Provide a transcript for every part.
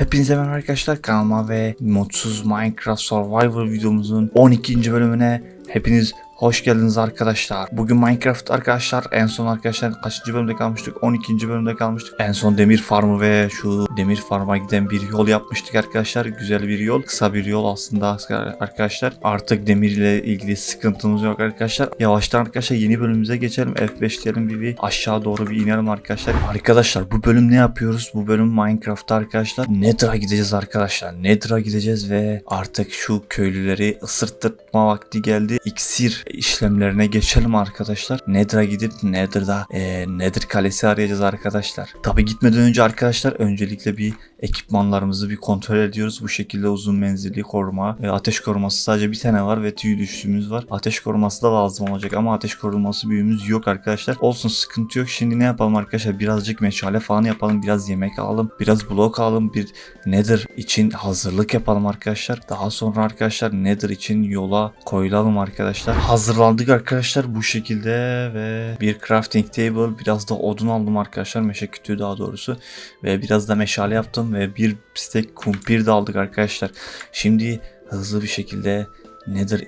Hepinize merhaba arkadaşlar kanalıma ve Mutsuz Minecraft Survival videomuzun 12. bölümüne hepiniz hoş geldiniz arkadaşlar. Bugün Minecraft arkadaşlar en son arkadaşlar kaçıncı bölümde kalmıştık? 12. bölümde kalmıştık. En son demir farmı ve şu demir farma giden bir yol yapmıştık arkadaşlar. Güzel bir yol. Kısa bir yol aslında arkadaşlar. Artık demir ile ilgili sıkıntımız yok arkadaşlar. Yavaştan arkadaşlar yeni bölümümüze geçelim. F5 diyelim bir, bir aşağı doğru bir inelim arkadaşlar. Arkadaşlar bu bölüm ne yapıyoruz? Bu bölüm Minecraft'ta arkadaşlar Nether'a gideceğiz arkadaşlar. Nether'a gideceğiz ve artık şu köylüleri ısırtma vakti geldi. İksir işlemlerine geçelim arkadaşlar. Nether'a gidip Nether'da e, Nether kalesi arayacağız arkadaşlar. Tabi gitmeden önce arkadaşlar öncelikle bir ekipmanlarımızı bir kontrol ediyoruz. Bu şekilde uzun menzilli koruma ve ateş koruması sadece bir tane var ve tüy düştüğümüz var. Ateş koruması da lazım olacak ama ateş koruması büyüğümüz yok arkadaşlar. Olsun sıkıntı yok. Şimdi ne yapalım arkadaşlar? Birazcık meşale falan yapalım. Biraz yemek alalım. Biraz blok alalım. Bir Nether için hazırlık yapalım arkadaşlar. Daha sonra arkadaşlar Nether için yola koyulalım arkadaşlar. Hazırlandık arkadaşlar bu şekilde ve bir crafting table biraz da odun aldım arkadaşlar. Meşe kütüğü daha doğrusu. Ve biraz da meşale yaptım ve bir stek kumpir de aldık arkadaşlar. Şimdi hızlı bir şekilde Nether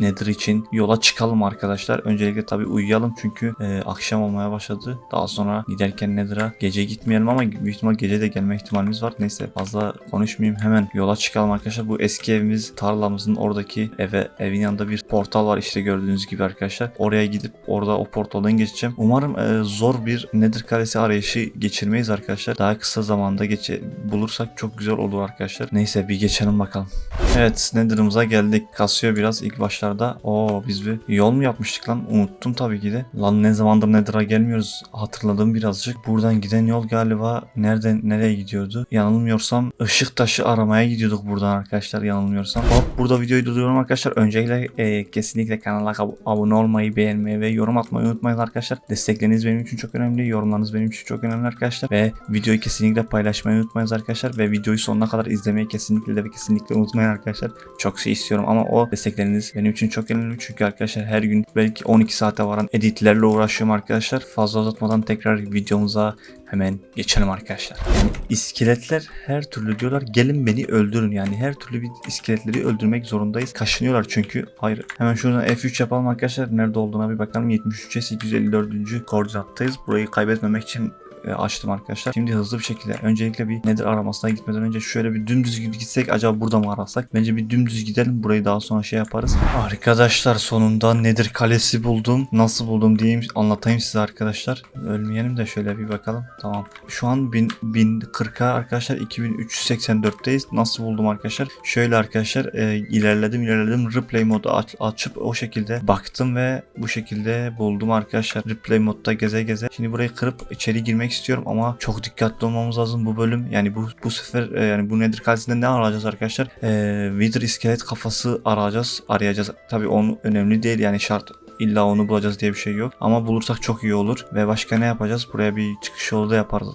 Nether için yola çıkalım arkadaşlar. Öncelikle tabi uyuyalım çünkü e, akşam olmaya başladı. Daha sonra giderken Nether'a gece gitmeyelim ama büyük ihtimal gece de gelme ihtimalimiz var. Neyse fazla konuşmayayım hemen yola çıkalım arkadaşlar. Bu eski evimiz tarlamızın oradaki eve evin yanında bir portal var işte gördüğünüz gibi arkadaşlar. Oraya gidip orada o portaldan geçeceğim. Umarım e, zor bir Nether kalesi arayışı geçirmeyiz arkadaşlar. Daha kısa zamanda geçe bulursak çok güzel olur arkadaşlar. Neyse bir geçelim bakalım. Evet Nether'ımıza geldik. Kasıyor biraz ilk başlarda. O biz bir yol mu yapmıştık lan? Unuttum tabii ki de. Lan ne zamandır Nether'a gelmiyoruz. Hatırladım birazcık. Buradan giden yol galiba nereden nereye gidiyordu? Yanılmıyorsam ışık taşı aramaya gidiyorduk buradan arkadaşlar yanılmıyorsam. Hop burada videoyu durduruyorum arkadaşlar. Öncelikle e, kesinlikle kanala ab- abone olmayı, beğenmeyi ve yorum atmayı unutmayın arkadaşlar. Destekleriniz benim için çok önemli. Yorumlarınız benim için çok önemli arkadaşlar. Ve videoyu kesinlikle paylaşmayı unutmayın arkadaşlar. Ve videoyu sonuna kadar izlemeyi kesinlikle ve kesinlikle unutmayın arkadaşlar. Çok şey istiyorum ama o destekleriniz benim için çok önemli. Çünkü arkadaşlar her gün belki 12 saate varan editlerle uğraşıyorum arkadaşlar. Fazla uzatmadan tekrar videomuza hemen geçelim arkadaşlar. Yani iskeletler her türlü diyorlar gelin beni öldürün yani her türlü bir iskeletleri öldürmek zorundayız. Kaşınıyorlar çünkü. Hayır. Hemen şuradan F3 yapalım arkadaşlar. Nerede olduğuna bir bakalım. 73'e 854. koordinattayız. Burayı kaybetmemek için açtım arkadaşlar. Şimdi hızlı bir şekilde öncelikle bir nedir aramasına gitmeden önce şöyle bir dümdüz gitsek acaba burada mı arasak? Bence bir dümdüz gidelim. Burayı daha sonra şey yaparız. Arkadaşlar sonunda nedir kalesi buldum. Nasıl buldum diyeyim anlatayım size arkadaşlar. Ölmeyelim de şöyle bir bakalım. Tamam. Şu an 1000 1040'a arkadaşlar 2384'teyiz. Nasıl buldum arkadaşlar? Şöyle arkadaşlar e, ilerledim ilerledim. Replay modu aç, açıp o şekilde baktım ve bu şekilde buldum arkadaşlar. Replay modda geze geze. Şimdi burayı kırıp içeri girmek istiyorum ama çok dikkatli olmamız lazım bu bölüm. Yani bu bu sefer e, yani bu nedir kalesinde ne arayacağız arkadaşlar? E, Wither iskelet kafası arayacağız. Arayacağız. Tabii onu önemli değil yani şart İlla onu bulacağız diye bir şey yok. Ama bulursak çok iyi olur. Ve başka ne yapacağız? Buraya bir çıkış yolu da yaparız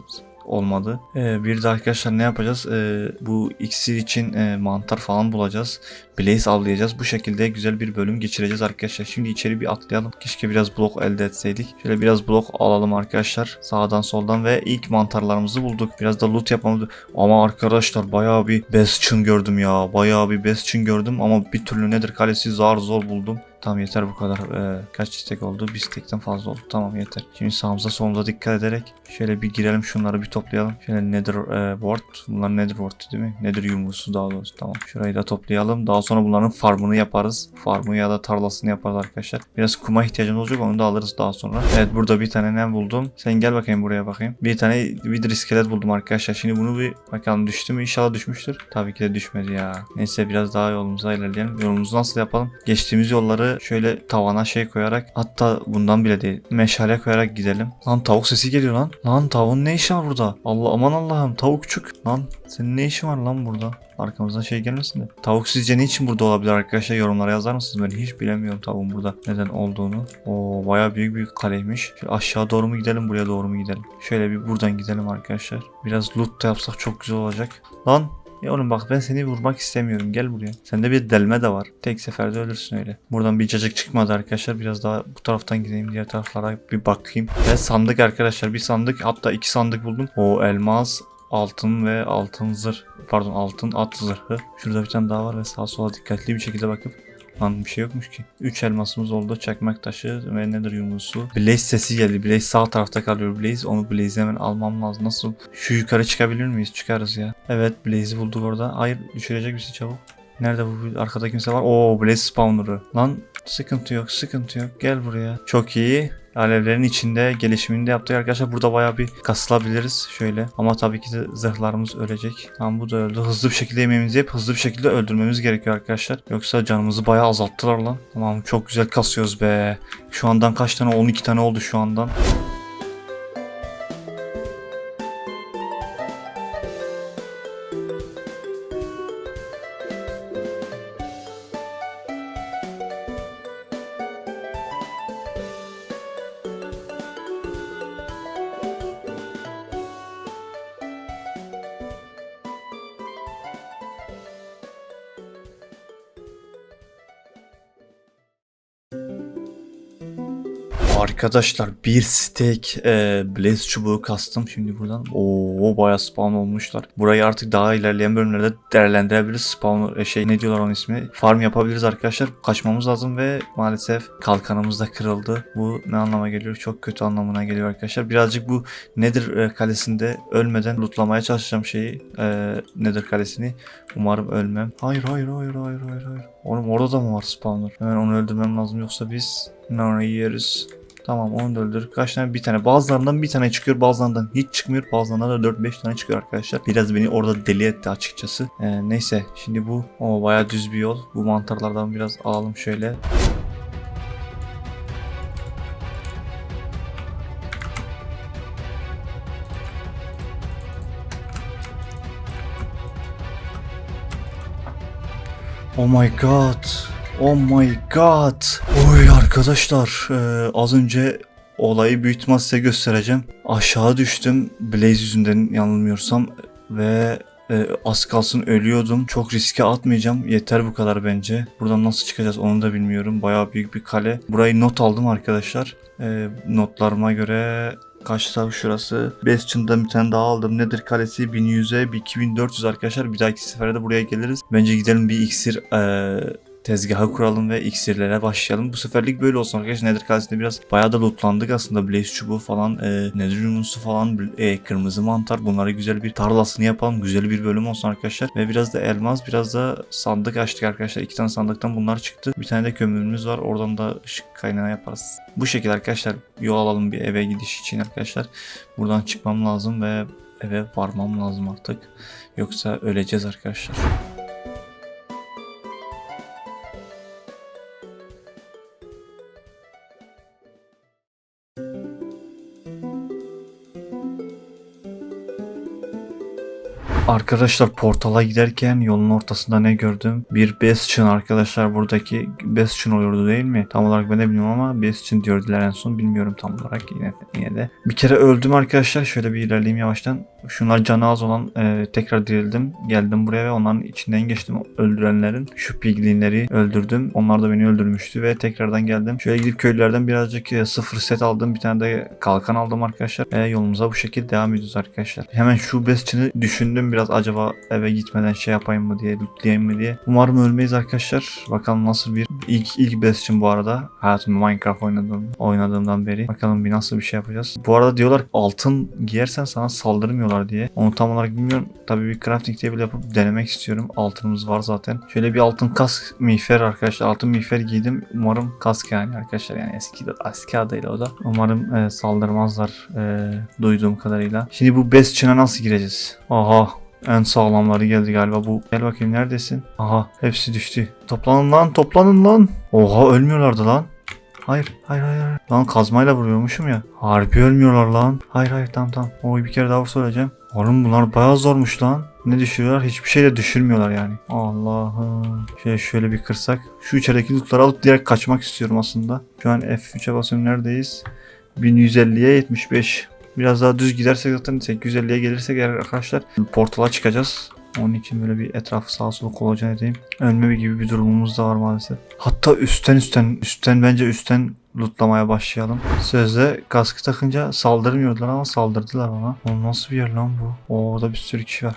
olmadı. Ee, bir de arkadaşlar ne yapacağız? Ee, bu iksir için e, mantar falan bulacağız. Blaze avlayacağız. Bu şekilde güzel bir bölüm geçireceğiz arkadaşlar. Şimdi içeri bir atlayalım. Keşke biraz blok elde etseydik. Şöyle biraz blok alalım arkadaşlar. Sağdan soldan ve ilk mantarlarımızı bulduk. Biraz da loot yapmamız. Ama arkadaşlar bayağı bir bastion gördüm ya. Bayağı bir bastion gördüm ama bir türlü nedir kalesi zar zor buldum. Tamam yeter bu kadar. Ee, kaç istek oldu? Bir istekten fazla oldu. Tamam yeter. Şimdi sağımıza solumuza dikkat ederek şöyle bir girelim şunları bir toplayalım. Şöyle nether e, ward. Bunlar nether ward değil mi? Nether yumrusu daha doğrusu. Tamam. Şurayı da toplayalım. Daha sonra bunların farmını yaparız. Farmı ya da tarlasını yaparız arkadaşlar. Biraz kuma ihtiyacımız olacak. Onu da alırız daha sonra. Evet burada bir tane ne buldum? Sen gel bakayım buraya bakayım. Bir tane wither iskelet buldum arkadaşlar. Şimdi bunu bir bakalım düştü mü? İnşallah düşmüştür. Tabii ki de düşmedi ya. Neyse biraz daha yolumuza ilerleyelim. Yolumuzu nasıl yapalım? Geçtiğimiz yolları şöyle tavana şey koyarak hatta bundan bile değil meşale koyarak gidelim. Lan tavuk sesi geliyor lan. Lan tavuğun ne işi var burada? Allah aman Allah'ım tavukçuk. Lan senin ne işin var lan burada? Arkamızdan şey gelmesin de. Tavuk sizce niçin burada olabilir arkadaşlar? Yorumlara yazar mısınız? Ben hiç bilemiyorum tavuğun burada neden olduğunu. O baya büyük büyük kaleymiş. Şöyle aşağı doğru mu gidelim buraya doğru mu gidelim? Şöyle bir buradan gidelim arkadaşlar. Biraz loot da yapsak çok güzel olacak. Lan ya oğlum bak ben seni vurmak istemiyorum. Gel buraya. Sende bir delme de var. Tek seferde ölürsün öyle. Buradan bir cacık çıkmadı arkadaşlar. Biraz daha bu taraftan gideyim. Diğer taraflara bir bakayım. Ve sandık arkadaşlar. Bir sandık hatta iki sandık buldum. O elmas altın ve altın zırh pardon altın at zırhı. Şurada bir tane daha var ve sağa sola dikkatli bir şekilde bakıp Lan bir şey yokmuş ki. 3 elmasımız oldu. Çakmak taşı ve nedir yumrusu. Blaze sesi geldi. Blaze sağ tarafta kalıyor Blaze. Onu Blaze'i hemen almam lazım. Nasıl? Şu yukarı çıkabilir miyiz? Çıkarız ya. Evet Blaze'i bulduk orada. Hayır düşürecek bizi çabuk. Nerede bu? Arkada kimse var. Oo Blaze spawner'ı. Lan sıkıntı yok sıkıntı yok. Gel buraya. Çok iyi. Alevlerin içinde gelişimini de yaptık arkadaşlar. Burada bayağı bir kasılabiliriz şöyle. Ama tabii ki de zırhlarımız ölecek. Tamam bu da öldü. Hızlı bir şekilde yemeğimizi yap. Hızlı bir şekilde öldürmemiz gerekiyor arkadaşlar. Yoksa canımızı bayağı azalttılar lan. Tamam çok güzel kasıyoruz be. Şu andan kaç tane? 12 tane oldu şu andan. Arkadaşlar bir steak e, blaze çubuğu kastım şimdi buradan. Oo bayağı spawn olmuşlar. Burayı artık daha ilerleyen bölümlerde değerlendirebiliriz. Spawn e, şey ne diyorlar onun ismi? Farm yapabiliriz arkadaşlar. Kaçmamız lazım ve maalesef kalkanımız da kırıldı. Bu ne anlama geliyor? Çok kötü anlamına geliyor arkadaşlar. Birazcık bu Nedir e, kalesinde ölmeden lootlamaya çalışacağım şeyi. E, Nedir kalesini. Umarım ölmem. Hayır hayır hayır hayır hayır hayır. Oğlum orada da mı var spawner? Hemen onu öldürmem lazım yoksa biz ne yeriz. Tamam onu da öldür. Kaç tane? Bir tane. Bazılarından bir tane çıkıyor. Bazılarından hiç çıkmıyor. Bazılarından da 4-5 tane çıkıyor arkadaşlar. Biraz beni orada deli etti açıkçası. Ee, neyse. Şimdi bu o bayağı düz bir yol. Bu mantarlardan biraz alalım şöyle. Oh my god. Oh my god. Oy arkadaşlar e, az önce olayı büyük size göstereceğim. Aşağı düştüm Blaze yüzünden yanılmıyorsam ve e, az kalsın ölüyordum. Çok riske atmayacağım. Yeter bu kadar bence. Buradan nasıl çıkacağız onu da bilmiyorum. Bayağı büyük bir kale. Burayı not aldım arkadaşlar. E, notlarıma göre Kaçta şurası? Bastion'dan bir tane daha aldım. Nedir kalesi? 1100'e 2400 arkadaşlar. Bir dahaki sefere de buraya geliriz. Bence gidelim bir iksir eee tezgahı kuralım ve iksirlere başlayalım. Bu seferlik böyle olsun arkadaşlar. Nedir kalesinde biraz bayağı da lootlandık aslında. Blaze çubuğu falan, e, Nedir yumrusu falan, e, kırmızı mantar. Bunları güzel bir tarlasını yapalım. Güzel bir bölüm olsun arkadaşlar. Ve biraz da elmas, biraz da sandık açtık arkadaşlar. İki tane sandıktan bunlar çıktı. Bir tane de kömürümüz var. Oradan da ışık kaynağı yaparız. Bu şekilde arkadaşlar yol alalım bir eve gidiş için arkadaşlar. Buradan çıkmam lazım ve eve varmam lazım artık. Yoksa öleceğiz arkadaşlar. Arkadaşlar portala giderken yolun ortasında ne gördüm? Bir Bastion arkadaşlar buradaki Bastion oluyordu değil mi? Tam olarak ben de bilmiyorum ama Bastion diyordular en son bilmiyorum tam olarak yine, yine de. Bir kere öldüm arkadaşlar şöyle bir ilerleyeyim yavaştan. Şunlar canı az olan e, tekrar dirildim. Geldim buraya ve onların içinden geçtim öldürenlerin. Şu piglinleri öldürdüm. Onlar da beni öldürmüştü ve tekrardan geldim. Şöyle gidip köylülerden birazcık e, sıfır set aldım. Bir tane de kalkan aldım arkadaşlar. Ve yolumuza bu şekilde devam ediyoruz arkadaşlar. Hemen şu Bastion'ı düşündüm biraz acaba eve gitmeden şey yapayım mı diye, lootlayayım mı diye. Umarım ölmeyiz arkadaşlar. Bakalım nasıl bir ilk ilk Bastion bu arada. Hayatımda Minecraft oynadığım, oynadığımdan beri. Bakalım bir nasıl bir şey yapacağız. Bu arada diyorlar altın giyersen sana saldırmıyorlar diye. Onu tam olarak bilmiyorum. Tabii bir crafting table yapıp denemek istiyorum. Altınımız var zaten. Şöyle bir altın kask miğfer arkadaşlar. Altın miğfer giydim. Umarım kask yani arkadaşlar. Yani eski eski adıyla o da. Umarım e, saldırmazlar e, duyduğum kadarıyla. Şimdi bu Bastion'a nasıl gireceğiz? Aha en sağlamları geldi galiba bu. Gel bakayım neredesin? Aha hepsi düştü. Toplanın lan toplanın lan. Oha ölmüyorlardı lan. Hayır, hayır, hayır. hayır. Lan kazmayla vuruyormuşum ya. Harbi ölmüyorlar lan. Hayır, hayır, tamam, tamam. Oy bir kere daha öleceğim. Oğlum bunlar bayağı zormuş lan. Ne düşürüyorlar? Hiçbir şey de düşürmüyorlar yani. Allah'ım. Şöyle şöyle bir kırsak. Şu içerideki lootları alıp direkt kaçmak istiyorum aslında. Şu an F3'e basıyorum. Neredeyiz? 1150'ye 75. Biraz daha düz gidersek zaten 850'ye gelirsek eğer arkadaşlar portala çıkacağız. Onun için böyle bir etrafı sağa sola kolacan edeyim. Ölme gibi bir durumumuz da var maalesef. Hatta üstten üstten üstten bence üstten lootlamaya başlayalım. Sözde kaskı takınca saldırmıyordular ama saldırdılar ona. O nasıl bir yer lan bu? Oo, orada bir sürü kişi var.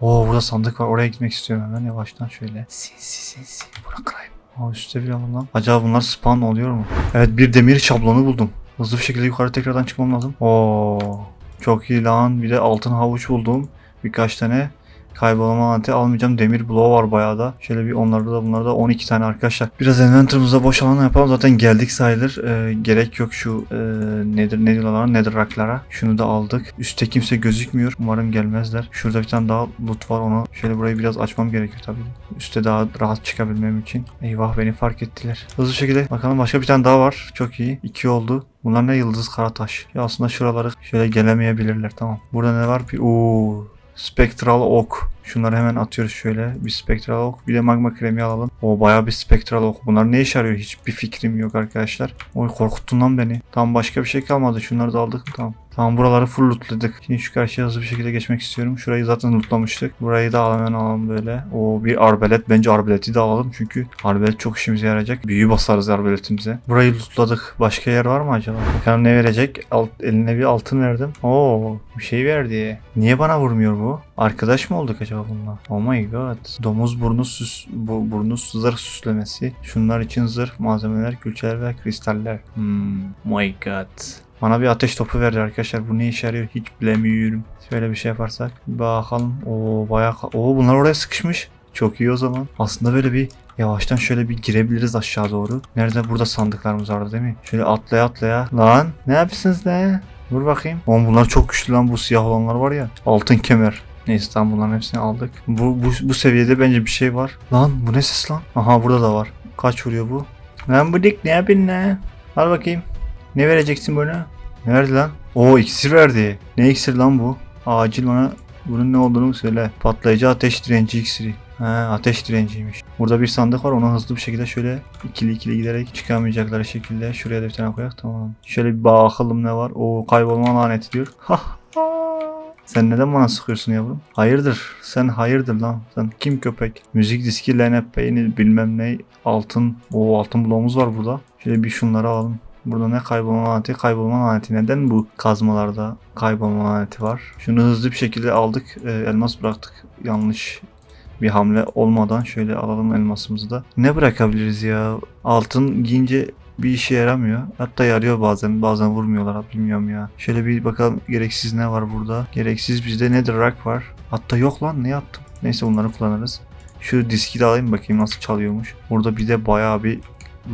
Oo burada sandık var. Oraya gitmek istiyorum hemen yavaştan şöyle. Sinsi sinsi. Buna kırayım. Aa üstte bile bunlar. Acaba bunlar spawn oluyor mu? Evet bir demir şablonu buldum. Hızlı bir şekilde yukarı tekrardan çıkmam lazım. Oo çok iyi lan. Bir de altın havuç buldum. Birkaç tane kaybolma anti almayacağım. Demir bloğu var bayağı da. Şöyle bir onlarda da bunlarda da 12 tane arkadaşlar. Biraz inventory'ımızda boş alan yapalım. Zaten geldik sayılır. Ee, gerek yok şu e, nedir ne diyorlar nedir raklara. Şunu da aldık. Üstte kimse gözükmüyor. Umarım gelmezler. Şurada bir tane daha loot var. Onu şöyle burayı biraz açmam gerekiyor tabii. Üste daha rahat çıkabilmem için. Eyvah beni fark ettiler. Hızlı şekilde bakalım başka bir tane daha var. Çok iyi. İki oldu. Bunlar ne yıldız karataş. Ya aslında şuraları şöyle gelemeyebilirler tamam. Burada ne var? Bir ooo Spektral ok. Şunları hemen atıyoruz şöyle. Bir spektral ok. Bir de magma kremi alalım. O bayağı bir spektral ok. Bunlar ne işe yarıyor? Hiçbir fikrim yok arkadaşlar. Oy korkuttun lan beni. Tamam başka bir şey kalmadı. Şunları da aldık. Tamam. Tamam buraları full lootladık. Şimdi şu karşıya hızlı bir şekilde geçmek istiyorum. Şurayı zaten lootlamıştık. Burayı da hemen alalım böyle. O bir arbelet. Bence arbeleti de alalım. Çünkü arbelet çok işimize yarayacak. Büyü basarız arbeletimize. Burayı lootladık. Başka yer var mı acaba? Bakalım ne verecek? Alt, eline bir altın verdim. Oo bir şey verdi. Niye bana vurmuyor bu? Arkadaş mı olduk acaba bununla? Oh my god. Domuz burnu süs, bu, burnu zırh süslemesi. Şunlar için zırh, malzemeler, külçeler ve kristaller. Hmm. My god. Bana bir ateş topu verdi arkadaşlar. Bu ne işe yarıyor hiç bilemiyorum. Şöyle bir şey yaparsak. Bakalım. Oo bayağı... Oo bunlar oraya sıkışmış. Çok iyi o zaman. Aslında böyle bir yavaştan şöyle bir girebiliriz aşağı doğru. Nerede? Burada sandıklarımız vardı değil mi? Şöyle atlaya atlaya. Lan ne yapıyorsunuz ne? Vur bakayım. Oğlum bunlar çok güçlü lan bu siyah olanlar var ya. Altın kemer. Neyse tamam hepsini aldık. Bu, bu, bu seviyede bence bir şey var. Lan bu ne ses lan? Aha burada da var. Kaç vuruyor bu? Lan bu dik ne yapayım ne? Al bakayım. Ne vereceksin bana? Ne verdi lan? Oo iksir verdi. Ne iksir lan bu? Acil bana bunun ne olduğunu söyle. Patlayıcı ateş direnci iksiri. Ha, ateş direnciymiş. Burada bir sandık var. Ona hızlı bir şekilde şöyle ikili ikili giderek çıkamayacakları şekilde şuraya da bir tane koyak. Tamam. Şöyle bir bakalım ne var. O kaybolma laneti diyor. Ha. Sen neden bana sıkıyorsun yavrum? Hayırdır? Sen hayırdır lan? Sen kim köpek? Müzik diski, lenep peynir bilmem ne. Altın. O altın bloğumuz var burada. Şöyle bir şunları alalım. Burada ne kaybolma laneti? Kaybolma laneti. Neden bu kazmalarda kaybolma laneti var? Şunu hızlı bir şekilde aldık. Ee, elmas bıraktık. Yanlış bir hamle olmadan şöyle alalım elmasımızı da. Ne bırakabiliriz ya? Altın giyince bir işe yaramıyor. Hatta yarıyor bazen. Bazen vurmuyorlar. Bilmiyorum ya. Şöyle bir bakalım gereksiz ne var burada. Gereksiz bizde nedir rak var. Hatta yok lan ne yaptım. Neyse bunları kullanırız. Şu diski de alayım bakayım nasıl çalıyormuş. Burada bir de bayağı bir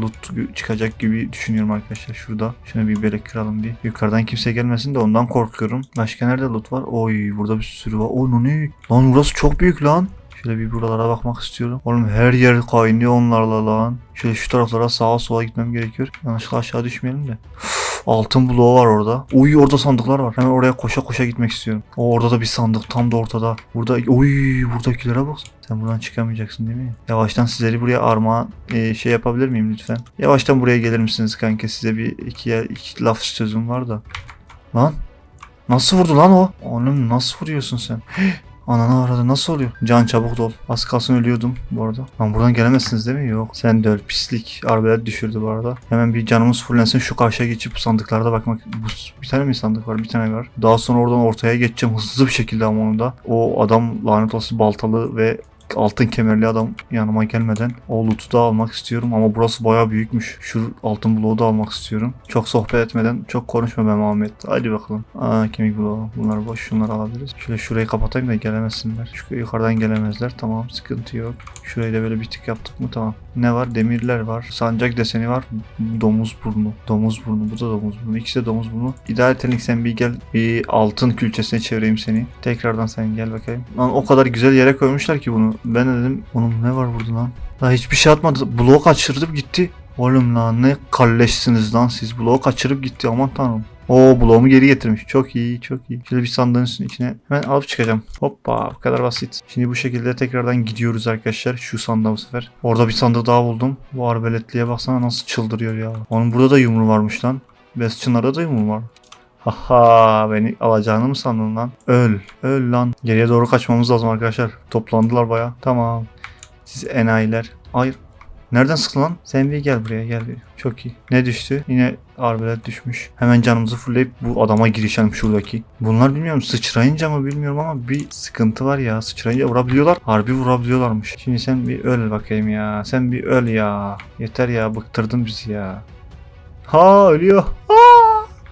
loot çıkacak gibi düşünüyorum arkadaşlar şurada. Şunu bir böyle kıralım bir. Yukarıdan kimse gelmesin de ondan korkuyorum. Başka nerede loot var? Oy burada bir sürü var. Oy ne? Lan burası çok büyük lan. Şöyle bir buralara bakmak istiyorum. Oğlum her yer kaynıyor onlarla lan. Şöyle şu taraflara sağa sola gitmem gerekiyor. Yanlışlıkla aşağı düşmeyelim de. Altın bloğu var orada. Uy orada sandıklar var. Hemen oraya koşa koşa gitmek istiyorum. O orada da bir sandık tam da ortada. Burada uy buradakilere bak. Sen buradan çıkamayacaksın değil mi? Yavaştan sizleri buraya armağan e, şey yapabilir miyim lütfen? Yavaştan buraya gelir misiniz kanka? Size bir iki, iki laf sözüm var da. Lan Nasıl vurdu lan o? Oğlum nasıl vuruyorsun sen? Ananı aradı nasıl oluyor? Can çabuk dol. Az kalsın ölüyordum bu arada. Lan buradan gelemezsiniz değil mi? Yok. Sen de öl pislik. Arbelet düşürdü bu arada. Hemen bir canımız fullensin şu karşıya geçip sandıklarda bakmak. Bu, bir tane mi sandık var? Bir tane var. Daha sonra oradan ortaya geçeceğim hızlı bir şekilde ama onu da. O adam lanet olası baltalı ve altın kemerli adam yanıma gelmeden o loot'u da almak istiyorum ama burası baya büyükmüş. Şu altın bloğu da almak istiyorum. Çok sohbet etmeden çok konuşma be Muhammed. Hadi bakalım. Aa kemik bloğu. Bunlar boş. Şunları alabiliriz. Şöyle şurayı kapatayım da gelemesinler. Şu yukarıdan gelemezler. Tamam sıkıntı yok. Şurayı da böyle bir tık yaptık mı tamam. Ne var? Demirler var. Sancak deseni var. Domuz burnu. Domuz burnu. Bu da domuz burnu. İkisi de domuz burnu. İdeal telik sen bir gel. Bir altın külçesine çevireyim seni. Tekrardan sen gel bakayım. Lan o kadar güzel yere koymuşlar ki bunu. Ben de dedim onun ne var burada lan? Daha hiçbir şey atmadı. Bloğu kaçırdım gitti. Oğlum lan ne kalleşsiniz lan siz. Bloğu kaçırıp gitti aman tanrım. Oo bloğumu geri getirmiş. Çok iyi çok iyi. Şöyle bir sandığın içine hemen alıp çıkacağım. Hoppa bu kadar basit. Şimdi bu şekilde tekrardan gidiyoruz arkadaşlar. Şu sandığa bu sefer. Orada bir sandık daha buldum. Bu arbeletliye baksana nasıl çıldırıyor ya. Onun burada da yumru varmış lan. Bastion'larda da yumru var. Haha beni alacağını mı sandın lan? Öl. Öl lan. Geriye doğru kaçmamız lazım arkadaşlar. Toplandılar baya. Tamam. Siz enayiler. Hayır. Nereden sıktın lan? Sen bir gel buraya gel. Çok iyi. Ne düştü? Yine arbelet düşmüş. Hemen canımızı fullleyip bu adama girişelim şuradaki. Bunlar bilmiyorum sıçrayınca mı bilmiyorum ama bir sıkıntı var ya. Sıçrayınca vurabiliyorlar. Harbi vurabiliyorlarmış. Şimdi sen bir öl bakayım ya. Sen bir öl ya. Yeter ya bıktırdın bizi ya. Ha ölüyor. Ha!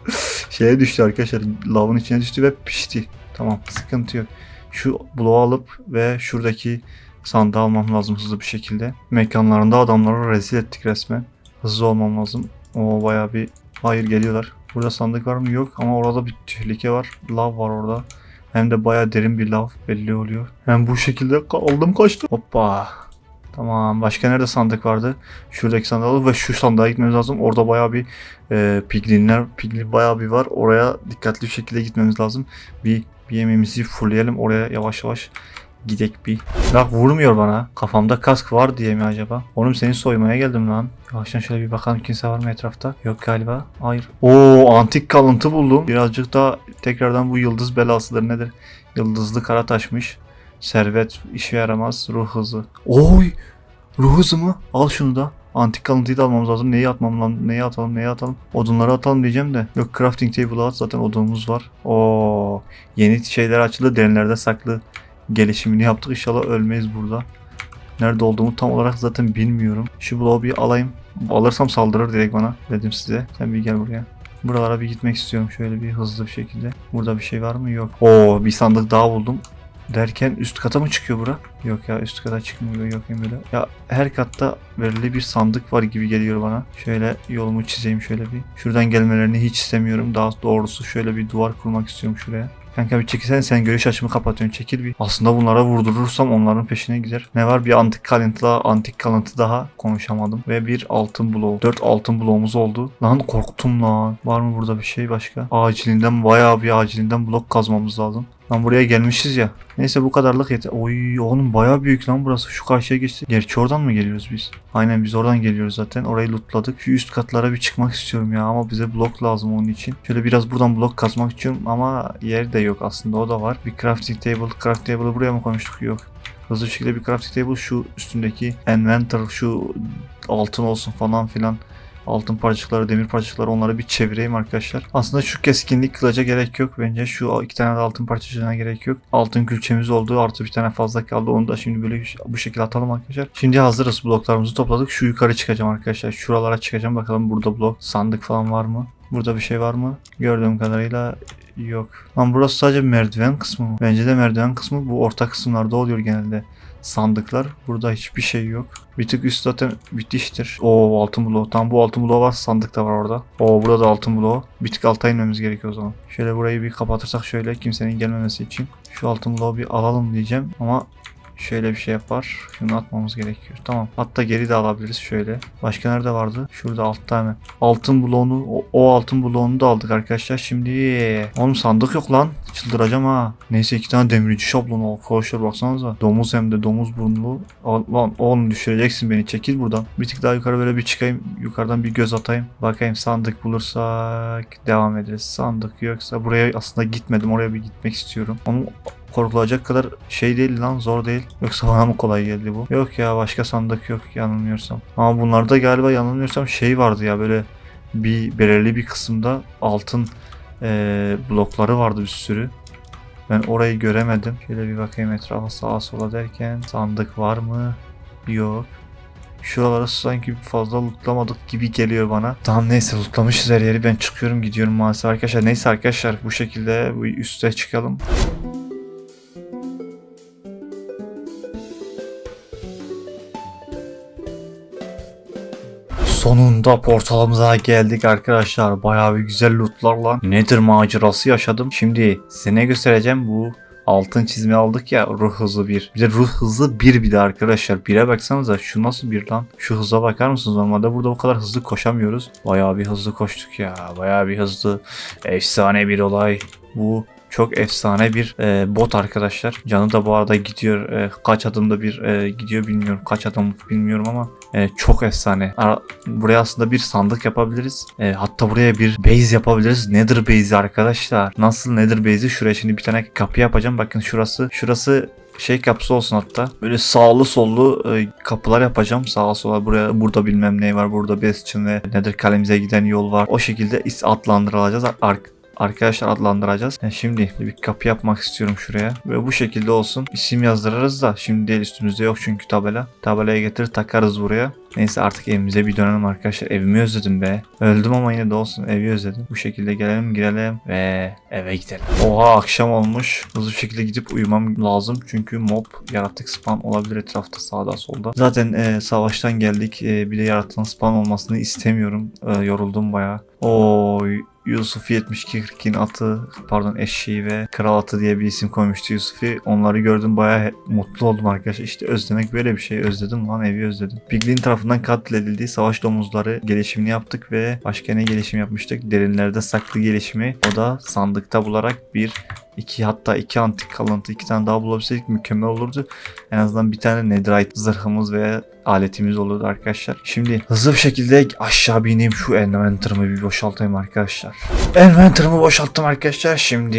Şeye düştü arkadaşlar. Lavın içine düştü ve pişti. Tamam sıkıntı yok. Şu bloğu alıp ve şuradaki sandığı almam lazım hızlı bir şekilde. Mekanlarında adamları rezil ettik resmen. Hızlı olmam lazım. O bayağı bir... Hayır geliyorlar. Burada sandık var mı? Yok ama orada bir tehlike var. Lav var orada. Hem de bayağı derin bir lav belli oluyor. Hem bu şekilde ka- aldım kaçtım. Hoppa. Tamam. Başka nerede sandık vardı? Şuradaki sandığı ve şu sandığa gitmemiz lazım. Orada bayağı bir e, piglinler, piglin bayağı bir var. Oraya dikkatli bir şekilde gitmemiz lazım. Bir, bir yemeğimizi fullleyelim. Oraya yavaş yavaş gidek bir. Bak vurmuyor bana. Kafamda kask var diye mi acaba? Oğlum seni soymaya geldim lan. Yavaştan şöyle bir bakalım kimse var mı etrafta? Yok galiba. Hayır. Oo antik kalıntı buldum. Birazcık da tekrardan bu yıldız belasıdır nedir? Yıldızlı kara taşmış. Servet işe yaramaz. Ruh hızı. Oy! Ruh hızı mı? Al şunu da. Antik kalıntıyı da almamız lazım. Neyi atmam lan? Neyi atalım? Neyi atalım? Odunları atalım diyeceğim de. Yok crafting table at. Zaten odunumuz var. Oo, yeni şeyler açıldı. Derinlerde saklı gelişimini yaptık. İnşallah ölmeyiz burada. Nerede olduğumu tam olarak zaten bilmiyorum. Şu bloğu bir alayım. Alırsam saldırır direkt bana. Dedim size. Sen bir gel buraya. Buralara bir gitmek istiyorum şöyle bir hızlı bir şekilde. Burada bir şey var mı? Yok. Oo bir sandık daha buldum. Derken üst kata mı çıkıyor bura? Yok ya üst kata çıkmıyor. Yok böyle. Ya her katta belirli bir sandık var gibi geliyor bana. Şöyle yolumu çizeyim şöyle bir. Şuradan gelmelerini hiç istemiyorum. Daha doğrusu şöyle bir duvar kurmak istiyorum şuraya. Kanka bir çekilsene sen görüş açımı kapatıyorsun çekil bir. Aslında bunlara vurdurursam onların peşine gider. Ne var bir antik kalıntıla antik kalıntı daha konuşamadım. Ve bir altın bloğu. Dört altın bloğumuz oldu. Lan korktum lan. Var mı burada bir şey başka? Acilinden bayağı bir acilinden blok kazmamız lazım. Lan buraya gelmişiz ya. Neyse bu kadarlık yeter. Oy oğlum bayağı büyük lan burası. Şu karşıya geçti. Gerçi oradan mı geliyoruz biz? Aynen biz oradan geliyoruz zaten. Orayı lootladık. Şu üst katlara bir çıkmak istiyorum ya ama bize blok lazım onun için. Şöyle biraz buradan blok kazmak istiyorum ama yer de yok aslında o da var. Bir crafting table. Crafting table'ı buraya mı koymuştuk? Yok. Hızlı bir şekilde bir crafting table şu üstündeki inventor şu altın olsun falan filan altın parçacıkları, demir parçacıkları onları bir çevireyim arkadaşlar. Aslında şu keskinlik kılıca gerek yok bence. Şu iki tane de altın parçacığına gerek yok. Altın külçemiz oldu. Artı bir tane fazla kaldı. Onu da şimdi böyle bu şekilde atalım arkadaşlar. Şimdi hazırız. Bloklarımızı topladık. Şu yukarı çıkacağım arkadaşlar. Şuralara çıkacağım. Bakalım burada blok, sandık falan var mı? Burada bir şey var mı? Gördüğüm kadarıyla yok. Ama burası sadece merdiven kısmı mı? Bence de merdiven kısmı bu orta kısımlarda oluyor genelde sandıklar. Burada hiçbir şey yok. Bir tık üst zaten bitiştir. Oo altın bloğu. Tam bu altın bloğu var. Sandık da var orada. Oo burada da altın bloğu. Bir tık alta inmemiz gerekiyor o zaman. Şöyle burayı bir kapatırsak şöyle kimsenin gelmemesi için. Şu altın bloğu bir alalım diyeceğim ama Şöyle bir şey yapar. Şunu atmamız gerekiyor. Tamam. Hatta geri de alabiliriz şöyle. Başka nerede vardı? Şurada altta hemen. Altın bloğunu, o, o altın bloğunu da aldık arkadaşlar. Şimdi oğlum sandık yok lan. Çıldıracağım ha. Neyse iki tane demirci şablonu arkadaşlar baksanıza. Domuz hem de domuz burnlu. Al- Lan oğlum düşüreceksin beni. Çekil buradan. Bir tık daha yukarı böyle bir çıkayım. Yukarıdan bir göz atayım. Bakayım sandık bulursak devam ederiz. Sandık yoksa buraya aslında gitmedim. Oraya bir gitmek istiyorum. Ama korkulacak kadar şey değil lan zor değil. Yoksa bana mı kolay geldi bu? Yok ya başka sandık yok yanılmıyorsam. Ama bunlarda galiba yanılmıyorsam şey vardı ya böyle bir belirli bir kısımda altın eee, blokları vardı bir sürü. Ben orayı göremedim. Şöyle bir bakayım etrafa sağa sola derken sandık var mı? Yok. Şuraları sanki fazla lootlamadık gibi geliyor bana. Tamam neyse lootlamışız her yeri. Ben çıkıyorum gidiyorum maalesef arkadaşlar. Neyse arkadaşlar bu şekilde bu üste çıkalım. Sonunda portalımıza geldik arkadaşlar. Bayağı bir güzel lootlarla nedir macerası yaşadım. Şimdi size ne göstereceğim bu altın çizme aldık ya ruh hızı bir. Bir de ruh hızı bir bir de arkadaşlar. Bire baksanıza şu nasıl bir lan? Şu hıza bakar mısınız? Normalde burada bu kadar hızlı koşamıyoruz. Bayağı bir hızlı koştuk ya. Bayağı bir hızlı. Efsane bir olay. Bu Çok efsane bir e, bot arkadaşlar. Canı da bu arada gidiyor. E, kaç adımda bir e, gidiyor bilmiyorum. Kaç adım bilmiyorum ama e, çok efsane. Ara- buraya aslında bir sandık yapabiliriz. E, hatta buraya bir base yapabiliriz. Nether base'i arkadaşlar. Nasıl Nether base'i? Şuraya şimdi bir tane kapı yapacağım. Bakın şurası. Şurası şey kapısı olsun hatta. Böyle sağlı sollu e, kapılar yapacağım. Sağa sola buraya burada bilmem ne var. Burada Bastion ve Nether kalemize giden yol var. O şekilde is adlandırılacağız. Ar- Arkadaşlar adlandıracağız. Yani şimdi bir kapı yapmak istiyorum şuraya. Ve bu şekilde olsun. İsim yazdırırız da şimdi değil üstümüzde yok çünkü tabela. Tabelaya getirir takarız buraya. Neyse artık evimize bir dönelim arkadaşlar. Evimi özledim be. Öldüm ama yine de olsun evi özledim. Bu şekilde gelelim girelim ve eve gidelim. Oha akşam olmuş. Hızlı bir şekilde gidip uyumam lazım. Çünkü mob yaratık spawn olabilir etrafta sağda solda. Zaten e, savaştan geldik. E, bir de yaratığın spawn olmasını istemiyorum. E, yoruldum bayağı. Oy Yusuf 72 atı pardon eşeği ve kral atı diye bir isim koymuştu Yusuf'i. Onları gördüm bayağı mutlu oldum arkadaşlar. İşte özlemek böyle bir şey. Özledim lan evi özledim. Piglin tarafından katledildiği savaş domuzları gelişimini yaptık ve başka ne gelişim yapmıştık? Derinlerde saklı gelişimi. O da sandıkta bularak bir iki hatta iki antik kalıntı iki tane daha bulabilseydik mükemmel olurdu. En azından bir tane netherite zırhımız veya aletimiz olurdu arkadaşlar. Şimdi hızlı bir şekilde aşağı bineyim şu envanterımı bir boşaltayım arkadaşlar. Envanterımı boşalttım arkadaşlar. Şimdi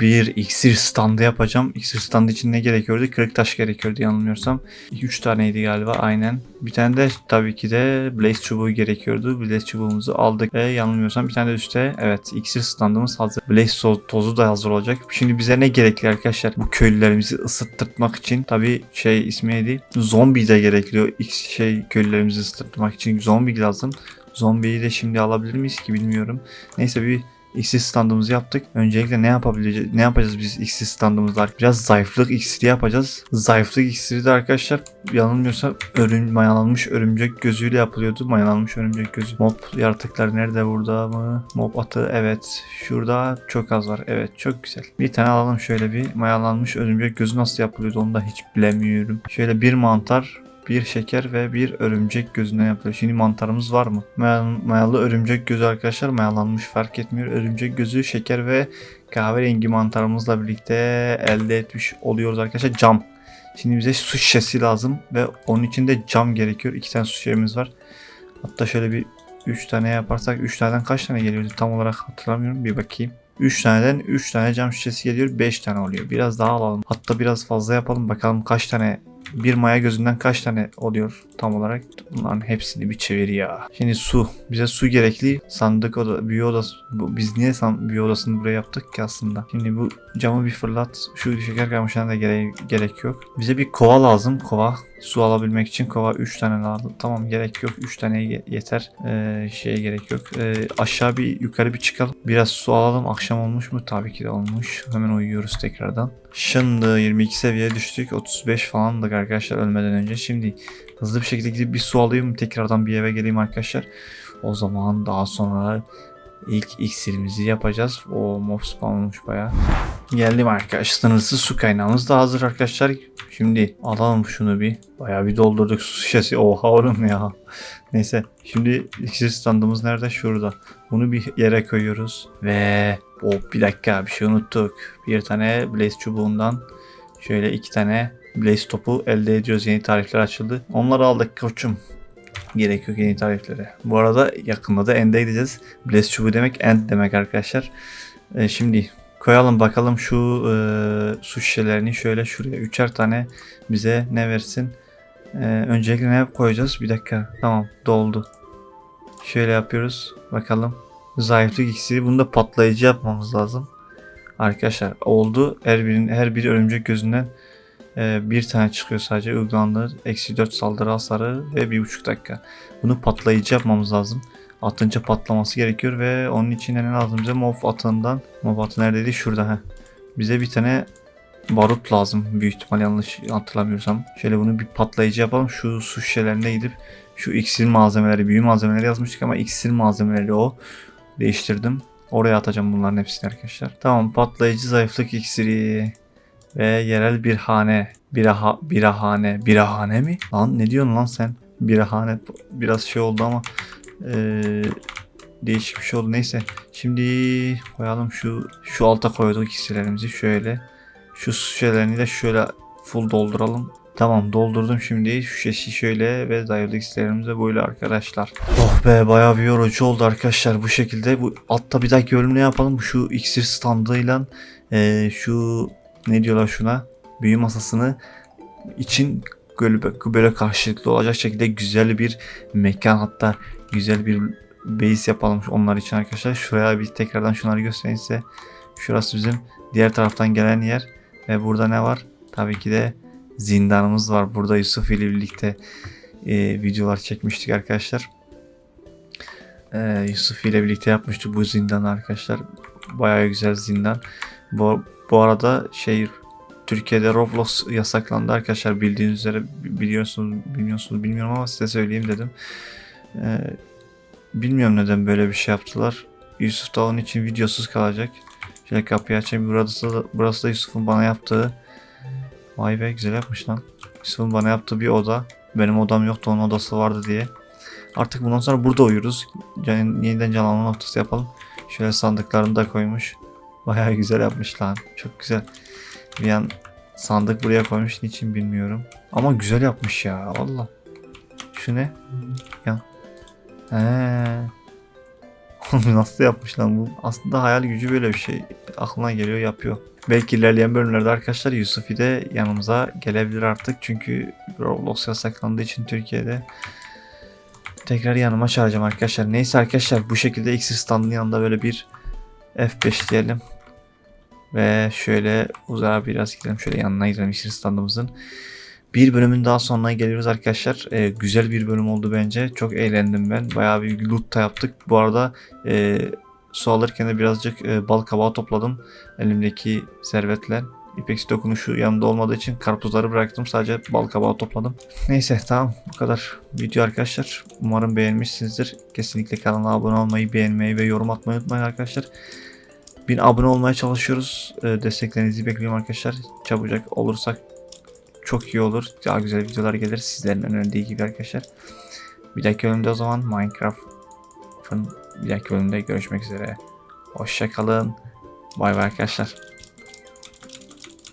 bir iksir standı yapacağım. İksir standı için ne gerekiyordu? Kırık taş gerekiyordu yanılmıyorsam. 2-3 taneydi galiba aynen. Bir tane de tabii ki de blaze çubuğu gerekiyordu. Blaze çubuğumuzu aldık ve yanılmıyorsam bir tane de üstte evet iksir standımız hazır. Blaze tozu da hazır olacak. Şimdi bize ne gerekli arkadaşlar? Bu köylülerimizi ısıttırmak için tabii şey ismi neydi? Zombi de gerekiyor. X şey köylülerimizi ısıttırmak için zombi lazım. Zombiyi de şimdi alabilir miyiz ki bilmiyorum. Neyse bir iksir standımızı yaptık. Öncelikle ne yapabileceğiz? Ne yapacağız biz iksir standımızda? Biraz zayıflık iksiri yapacağız. Zayıflık iksiri de arkadaşlar yanılmıyorsam örüm, mayalanmış örümcek gözüyle yapılıyordu. Mayalanmış örümcek gözü. Mob yaratıklar nerede burada mı? Mob atı evet. Şurada çok az var. Evet çok güzel. Bir tane alalım şöyle bir. Mayalanmış örümcek gözü nasıl yapılıyordu onu da hiç bilemiyorum. Şöyle bir mantar bir şeker ve bir örümcek gözünden yapılıyor. Şimdi mantarımız var mı? Mayalı örümcek gözü arkadaşlar mayalanmış fark etmiyor. Örümcek gözü, şeker ve kahverengi mantarımızla birlikte elde etmiş oluyoruz arkadaşlar. Cam. Şimdi bize su şişesi lazım ve onun için de cam gerekiyor. İki tane su şişemiz var. Hatta şöyle bir 3 tane yaparsak 3 taneden kaç tane geliyordu tam olarak hatırlamıyorum. Bir bakayım. 3 taneden 3 tane cam şişesi geliyor. 5 tane oluyor. Biraz daha alalım. Hatta biraz fazla yapalım. Bakalım kaç tane bir maya gözünden kaç tane oluyor tam olarak? Bunların hepsini bir çevir ya. Şimdi su. Bize su gerekli. Sandık oda, büyü odası. Bu, biz niye san, büyü odasını buraya yaptık ki aslında? Şimdi bu camı bir fırlat. Şu şeker kamışlarına da gere- gerek yok. Bize bir kova lazım. Kova. Su alabilmek için kova 3 tane lazım. Tamam gerek yok. 3 tane ye- yeter. Ee, şeye gerek yok. Ee, aşağı bir yukarı bir çıkalım. Biraz su alalım. Akşam olmuş mu? Tabii ki de olmuş. Hemen uyuyoruz tekrardan. Şimdi 22 seviyeye düştük. 35 falandık arkadaşlar ölmeden önce. Şimdi hızlı bir şekilde gidip bir su alayım. Tekrardan bir eve geleyim arkadaşlar. O zaman daha sonra ilk iksirimizi yapacağız. O mob spawn olmuş bayağı. Geldim arkadaşlar. Sınırsız su kaynağımız da hazır arkadaşlar. Şimdi alalım şunu bir. Bayağı bir doldurduk su şişesi. Oha oğlum ya. Neyse. Şimdi iksir standımız nerede? Şurada. Bunu bir yere koyuyoruz. Ve o bir dakika bir şey unuttuk. Bir tane blaze çubuğundan şöyle iki tane blaze topu elde ediyoruz. Yeni tarifler açıldı. Onları aldık koçum. Gerek yok yeni tariflere. Bu arada yakında da end'e gideceğiz. Blaze çubuğu demek end demek arkadaşlar. Ee, şimdi koyalım bakalım şu e, su şişelerini şöyle şuraya. Üçer tane bize ne versin? Ee, öncelikle ne koyacağız? Bir dakika. Tamam doldu. Şöyle yapıyoruz. Bakalım. Zayıflık iksiri. Bunu da patlayıcı yapmamız lazım. Arkadaşlar oldu. Her birinin her bir örümcek gözünden e, bir tane çıkıyor sadece uygulandı. Eksi 4 saldırı hasarı ve bir buçuk dakika. Bunu patlayıcı yapmamız lazım. Atınca patlaması gerekiyor ve onun için ne lazım bize? Mob atından. Mob atı neredeydi? Şurada. Heh. Bize bir tane barut lazım. Büyük ihtimal yanlış hatırlamıyorsam. Şöyle bunu bir patlayıcı yapalım. Şu su şişelerine gidip şu iksir malzemeleri, büyü malzemeleri yazmıştık ama iksir malzemeleri o. Değiştirdim. Oraya atacağım bunların hepsini arkadaşlar. Tamam patlayıcı zayıflık iksiri. Ve yerel bir hane. Biraha, birahane. Birahane mi? Lan ne diyorsun lan sen? Birahane biraz şey oldu ama. Ee, değişik bir şey oldu. Neyse. Şimdi koyalım şu şu alta koyduk iksirlerimizi şöyle. Şu şişelerini de şöyle full dolduralım. Tamam doldurdum şimdi şu şişeyi şöyle ve dayalı iksirlerimiz de böyle arkadaşlar. Oh be bayağı bir yorucu oldu arkadaşlar bu şekilde. Bu altta bir dahaki bölüm ne yapalım? Şu iksir standıyla eee, şu ne diyorlar şuna? Büyü masasını için böyle, böyle karşılıklı olacak şekilde güzel bir mekan hatta güzel bir base yapalım onlar için arkadaşlar. Şuraya bir tekrardan şunları göstereyim size. Şurası bizim diğer taraftan gelen yer ve burada ne var? Tabii ki de zindanımız var. Burada Yusuf ile birlikte e, videolar çekmiştik arkadaşlar. E, Yusuf ile birlikte yapmıştık bu zindanı arkadaşlar. Bayağı güzel zindan. Bu, bu arada şey Türkiye'de Roblox yasaklandı arkadaşlar bildiğiniz üzere Bi- biliyorsunuz bilmiyorsunuz bilmiyorum ama size söyleyeyim dedim. Ee, bilmiyorum neden böyle bir şey yaptılar. Yusuf da onun için videosuz kalacak. Şöyle kapıyı açayım. Burası da, burası da Yusuf'un bana yaptığı. Vay be güzel yapmış lan. Yusuf'un bana yaptığı bir oda. Benim odam yoktu onun odası vardı diye. Artık bundan sonra burada uyuruz. Yani yeniden canlanma noktası yapalım. Şöyle sandıklarını da koymuş. Bayağı güzel yapmış lan. Çok güzel. Bir an sandık buraya koymuş niçin bilmiyorum. Ama güzel yapmış ya valla. Şu ne? Ya. He. Nasıl yapmış lan bu? Aslında hayal gücü böyle bir şey. Aklına geliyor yapıyor. Belki ilerleyen bölümlerde arkadaşlar Yusufi de yanımıza gelebilir artık. Çünkü Roblox yasaklandığı için Türkiye'de tekrar yanıma çağıracağım arkadaşlar. Neyse arkadaşlar bu şekilde X'in standının yanında böyle bir F5 diyelim. Ve şöyle uzağa biraz gidelim. Şöyle yanına gidelim X'in standımızın. Bir bölümün daha sonuna geliyoruz arkadaşlar. Ee, güzel bir bölüm oldu bence. Çok eğlendim ben. Bayağı bir loot da yaptık. Bu arada e, su alırken de birazcık e, bal kabağı topladım. Elimdeki servetle. İpeksi dokunuşu yanımda olmadığı için karpuzları bıraktım. Sadece bal kabağı topladım. Neyse tamam bu kadar video arkadaşlar. Umarım beğenmişsinizdir. Kesinlikle kanala abone olmayı, beğenmeyi ve yorum atmayı unutmayın arkadaşlar. Bin abone olmaya çalışıyoruz. E, desteklerinizi bekliyorum arkadaşlar. Çabucak olursak çok iyi olur. Daha güzel videolar gelir sizlerin önerdiği gibi arkadaşlar. Bir dahaki bölümde o zaman Minecraft'ın bir dahaki bölümde görüşmek üzere. Hoşçakalın. Bay bay arkadaşlar.